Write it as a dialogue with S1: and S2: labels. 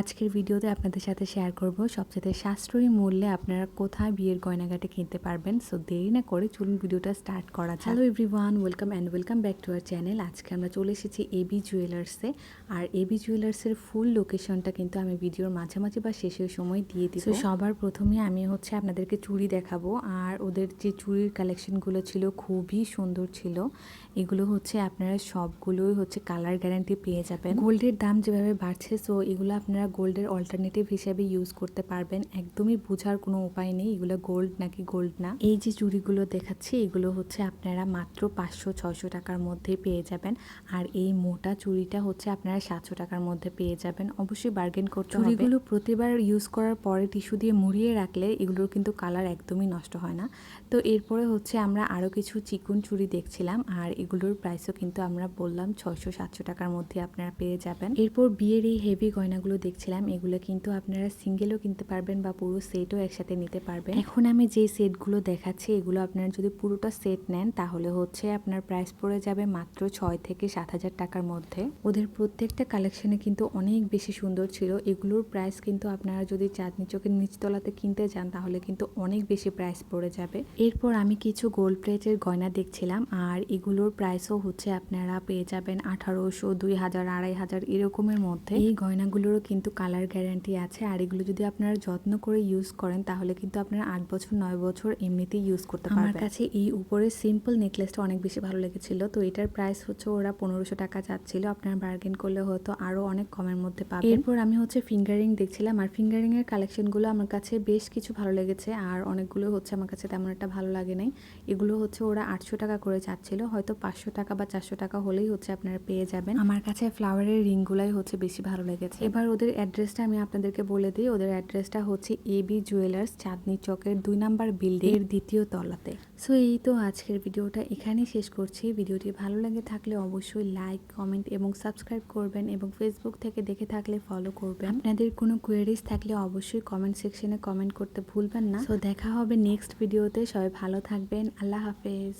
S1: আজকের ভিডিওতে আপনাদের সাথে শেয়ার করব সবচেয়ে সাশ্রয়ী মূল্যে আপনারা কোথায় বিয়ের গয়নাগাটি কিনতে পারবেন। সো দেরি না করে চলুন ভিডিওটা স্টার্ট করা hello everyone welcome and welcome back to our channel আজকে আমরা চলে এসেছি এবি জুয়েলার্সে আর এবি জুয়েলার্সের ফুল লোকেশনটা কিন্তু আমি ভিডিওর মাঝামাঝি বা শেষের সময় দিয়ে দিই তো সবার প্রথমে আমি হচ্ছে আপনাদেরকে চুড়ি দেখাবো। আর ওদের যে চুড়ির কালেকশনগুলো ছিল খুবই সুন্দর ছিল। এগুলো হচ্ছে আপনারা সবগুলোই হচ্ছে কালার গ্যারান্টি পেয়ে যাবেন। গোল্ডের দাম যেভাবে বাড়ছে সো এগুলো আপনারা গোল্ডের অল্টারনেটিভ হিসেবে ইউজ করতে পারবেন। একদমই বোঝার কোনো উপায় নেই, এগুলো গোল্ড নাকি গোল্ড না। এই যে চুড়িগুলো দেখাচ্ছি, এগুলো হচ্ছে আপনারা মাত্র পাঁচশো ছশো টাকার মধ্যে পেয়ে যাবেন। আর এই মোটা চুড়িটা হচ্ছে আপনারা সাতশো টাকার মধ্যে পেয়ে যাবেন। অবশ্যই বার্গেন করতে হবে। চুড়িগুলো প্রতিবার ইউজ করার পরে টিস্যু দিয়ে মুড়িয়ে রাখলে এগুলোর কিন্তু কালার একদমই নষ্ট হয় না। তো এরপরে হচ্ছে আমরা আরও কিছু চিকুন চুড়ি দেখছিলাম, আর এগুলোর প্রাইসও কিন্তু আমরা বললাম ছয়শো সাতশো টাকার মধ্যে আপনারা পেয়ে যাবেন। এরপর বিয়ের এই হেভি গয়নাগুলো দেখছিলাম, এগুলো কিন্তু আপনারা সিঙ্গেলও কিনতে পারবেন বা পুরো সেটও একসাথে নিতে পারবেন। এখন আমি যে সেটগুলো দেখাচ্ছি, এগুলো আপনারা যদি পুরোটা সেট নেন, তাহলে হচ্ছে আপনার প্রাইস পড়ে যাবে মাত্র ছয় থেকে সাত হাজার টাকার মধ্যে। ওদের প্রত্যেকটা কালেকশনে কিন্তু অনেক বেশি সুন্দর ছিল। এগুলোর প্রাইস কিন্তু আপনারা যদি চাঁদনি চোখের নিচতলাতে কিনতে যান, তাহলে কিন্তু অনেক বেশি প্রাইস পড়ে যাবে। এরপর আমি কিছু গোল্ড প্লেটের গয়না দেখছিলাম, আর এগুলোর প্রাইসও হচ্ছে আপনারা পেয়ে যাবেন আঠারোশো, দুই হাজার, আড়াই হাজার এরকমের মধ্যে। এই গয়নাগুলোরও কিন্তু কালার গ্যারান্টি আছে। আর এগুলো যদি আপনারা যত্ন করে ইউজ করেন তাহলে কিন্তু আপনারা আট বছর নয় বছর এমনিতেই ইউজ করতে পারবেন। আমার কাছে এই উপরের সিম্পল নেকলেসটা অনেক বেশি ভালো লেগেছিল। তো এটার প্রাইস হচ্ছে ওরা পনেরোশো টাকা চাচ্ছিল। আপনারা বার্গেন করলে হয়তো আরও অনেক কমের মধ্যে পাবেন। এরপর আমি হচ্ছে ফিঙ্গারিং দেখছিলাম। আর ফিঙ্গারিংয়ের কালেকশনগুলো আমার কাছে বেশ কিছু ভালো লেগেছে। আর অনেকগুলো হচ্ছে আমার কাছে তেমন একটা ভালো লাগে নাই। এগুলো হচ্ছে ওরা আটশো টাকা করে চাচ্ছিল। হয়তো পাঁচশো টাকা বা চারশো টাকা হলেই হচ্ছে আপনারা পেয়ে যাবেন। আমার কাছে ফ্লাওয়ারের রিংগুলাই হচ্ছে বেশি ভালো লেগেছে। এবার ওদের অ্যাড্রেসটা আমি আপনাদেরকে বলে দিই। ওদের অ্যাড্রেসটা হচ্ছে এবি জুয়েলার্স চাঁদনি চকের দুই নাম্বার বিল্ডিং এর দ্বিতীয় তলাতে। সো এই তো আজকের ভিডিওটা এখানেই শেষ করছি। ভিডিওটি ভালো লাগে থাকলে অবশ্যই লাইক কমেন্ট এবং সাবস্ক্রাইব করবেন এবং ফেসবুক থেকে দেখে থাকলে ফলো করবেন। আপনাদের কোনো কোয়েরিজ থাকলে অবশ্যই কমেন্ট সেকশনে কমেন্ট করতে ভুলবেন না। সো দেখা হবে নেক্সট ভিডিওতে সবাই ভালো থাকবেন। আল্লাহ হাফেজ।